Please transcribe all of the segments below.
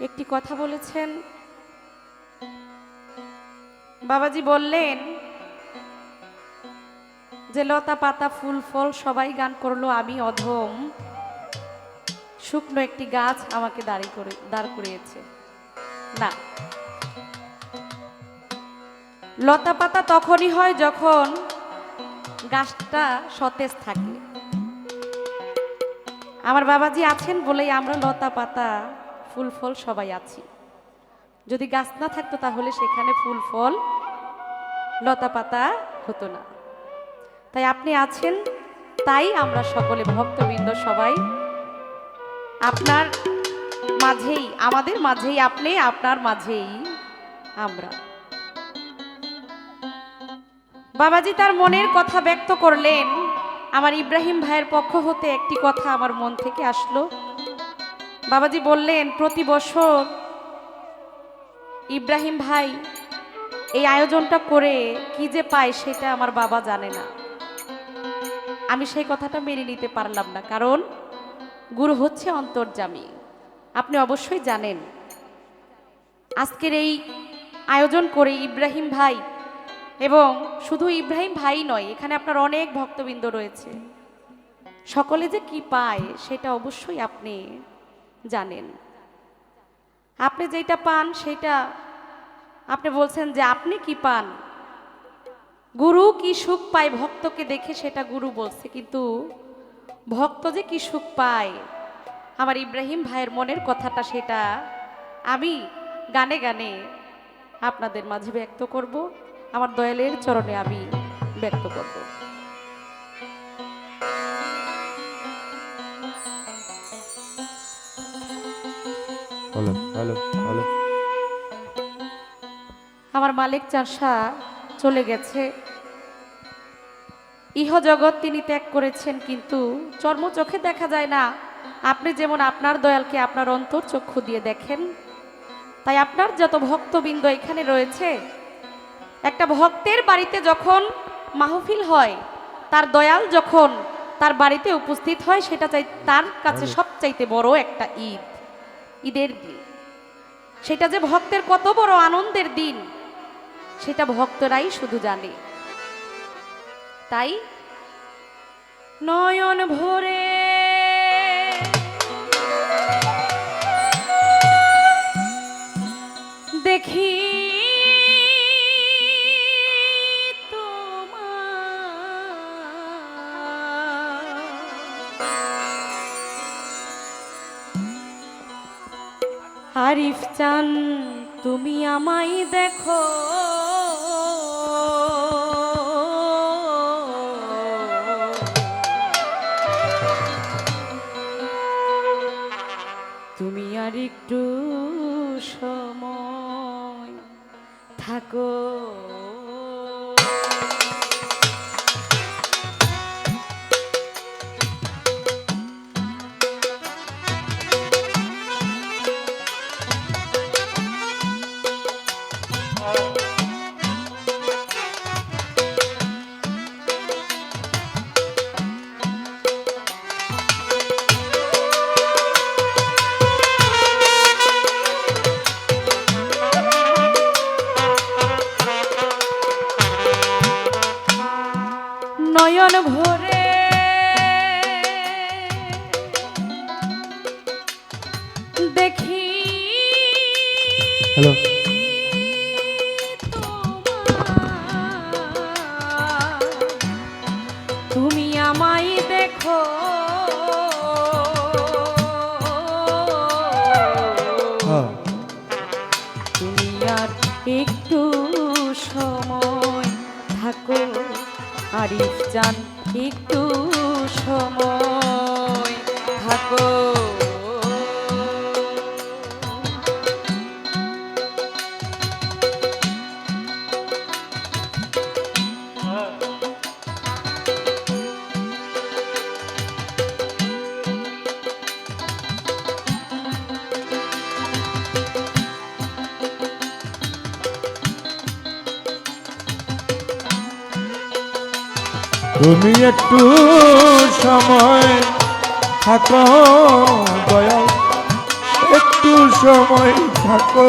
একটি কথা বলেছেন। বাবাজি বললেন যে, লতা, পাতা, ফুল, ফল, সবাই গান করল, আমি অধম। শুকনো একটি গাছ আমাকে দাঁড়ি করে, দাঁড় করিয়েছে। না। লতা, পাতা তখনই হয় যখন গাছটা সতেজ থাকে। আমার বাবাজি আছেন বলেই আমরা লতা, পাতা ফুল ফল সবাই আছি। যদি গাছ না থাকতো তাহলে সেখানে ফুল ফল, লতা পাতা হতো না। তাই আপনি আছেন, তাই আমরা সকলে ভক্তবৃন্দ সবাই আপনার মাঝেই, আমাদের মাঝেই, আপনি আপনার মাঝেই আমরা। বাবাজি তার মনের কথা ব্যক্ত করলেন। আমার ইব্রাহিম ভাইয়ের পক্ষ হতে একটি কথা আমার মন থেকে আসলো। বাবাজি বললেন, প্রতি বছর ইব্রাহিম ভাই এই আয়োজনটা করে কি যে পায় সেটা আমার বাবা জানে না। আমি সেই কথাটা মেনে নিতে পারলাম না, কারণ গুরু হচ্ছে অন্তর্জামী আপনি অবশ্যই জানেন, আজকের এই আয়োজন করে ইব্রাহিম ভাই এবং শুধু ইব্রাহিম ভাই নয়, এখানে আপনার অনেক ভক্তবৃন্দ রয়েছে। সকলে যে কি পায় সেটা অবশ্যই আপনি জানেন। আপনি যেটা পান সেটা, আপনি বলছেন যে আপনি কি পান? গুরু কি সুখ পায় ভক্তকে দেখে সেটা গুরু বলছে, কিন্তু ভক্ত যে কি সুখ পায়? আমার ইব্রাহিম ভাইয়ের মনের কথাটা সেটা আমি গানে গানে আপনাদের মাঝে ব্যক্ত করব, আমার দয়ালের চরণে আমি ব্যক্ত করব। আমার মালিক চাষা চলে গেছে। ইহ জগৎ তিনি ত্যাগ করেছেন কিন্তু চর্ম চোখে দেখা যায় না। আপনি যেমন আপনার দয়ালকে আপনার অন্তর চক্ষু দিয়ে দেখেন তাই আপনার যত ভক্তবৃন্দ এখানে রয়েছে একটা ভক্তের বাড়িতে যখন মাহফিল হয় তার দয়াল যখন তার বাড়িতে উপস্থিত হয় সেটা চাই তার কাছে সবচাইতে বড় একটা ঈদ ঈদের দিন। সেটা যে ভক্তের কত বড় আনন্দের দিন সেটা ভক্তরাই শুধু জানে। তাই নয়ন ভরে দেখি আরিফ চান তুমি আমায় দেখো। তুমি আর একটু সময় থাকো। একটু সময় থাকো আরিফ জান একটু সময় থাকো। তুমি একটু সময় থাকো দয়াল। একটু সময় থাকো।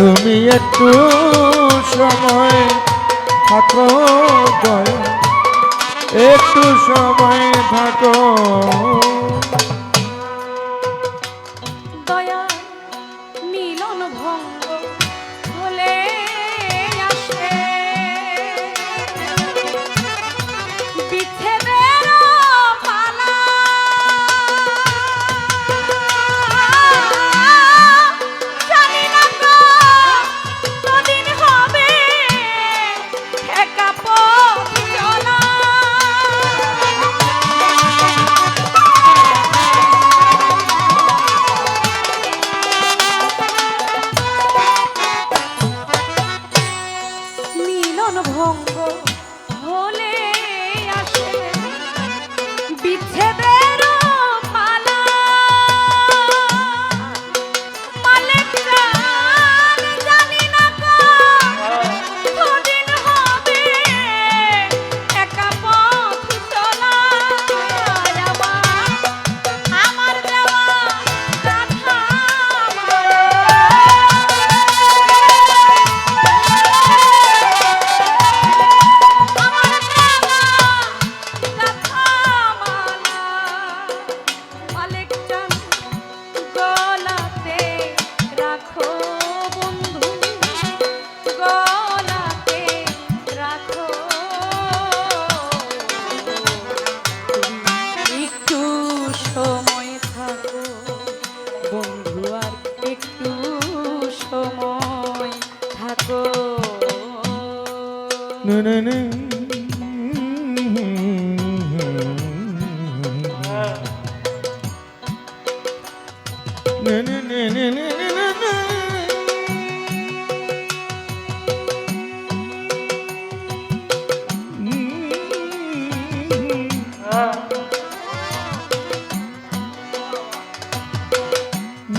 তুমি একটু সময় থাকো জয় একটু সময় থাকো।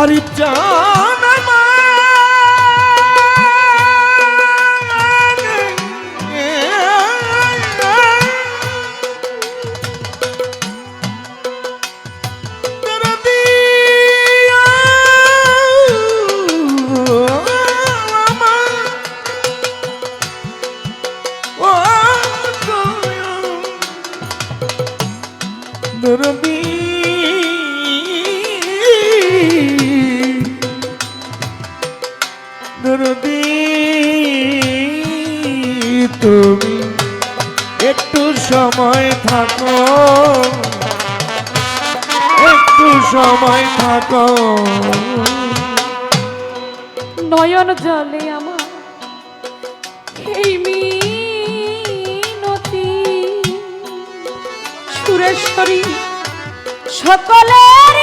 আর চান তুমি একটু সময় থাকো। একটু সময় থাকো। নয়ন জলে আমার এই মিনতি। সুরেশ্বরী সকলের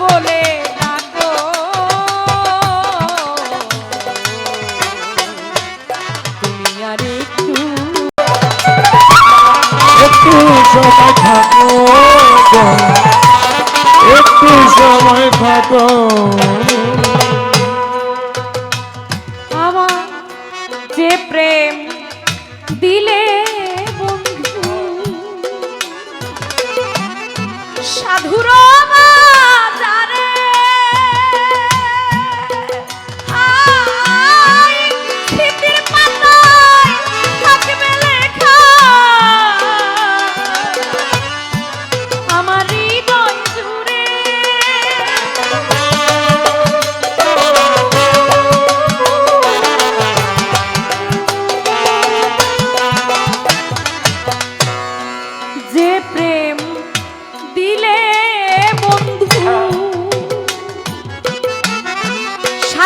বলে ডাকো। তুমি আর একটু একটু সময় সময় থাকো।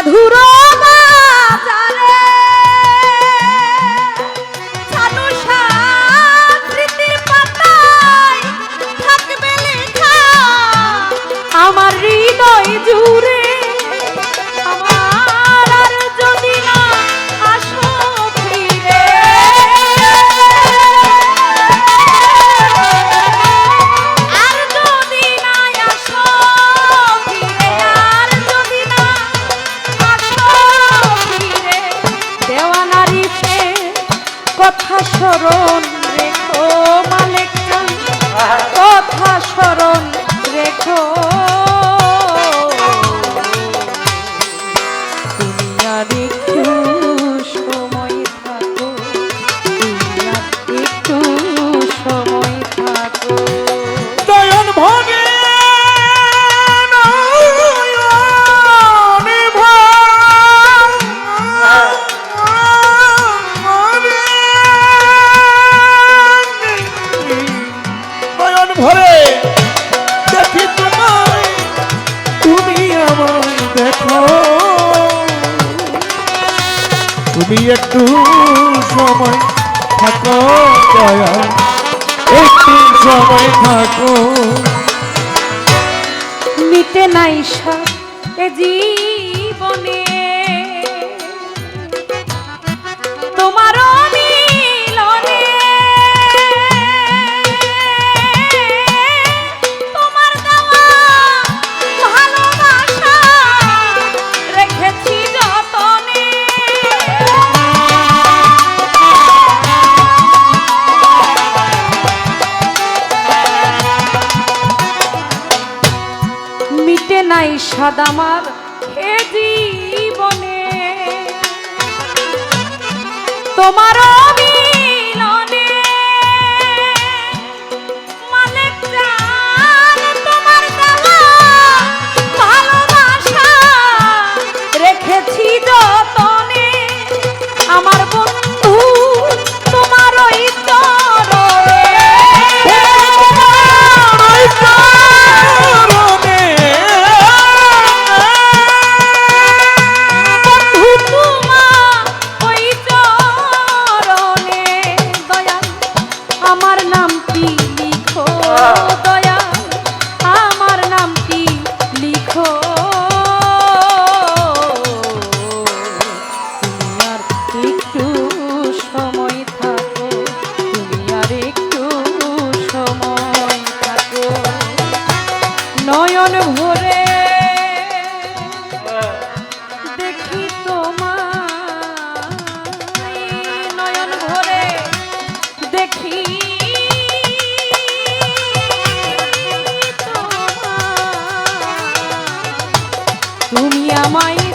সাধুরা চরণ তুমি একটু সময় থাকো দয়া। একটু সময় থাকো। নিতে নাই সব এ নাই তুমি আমায়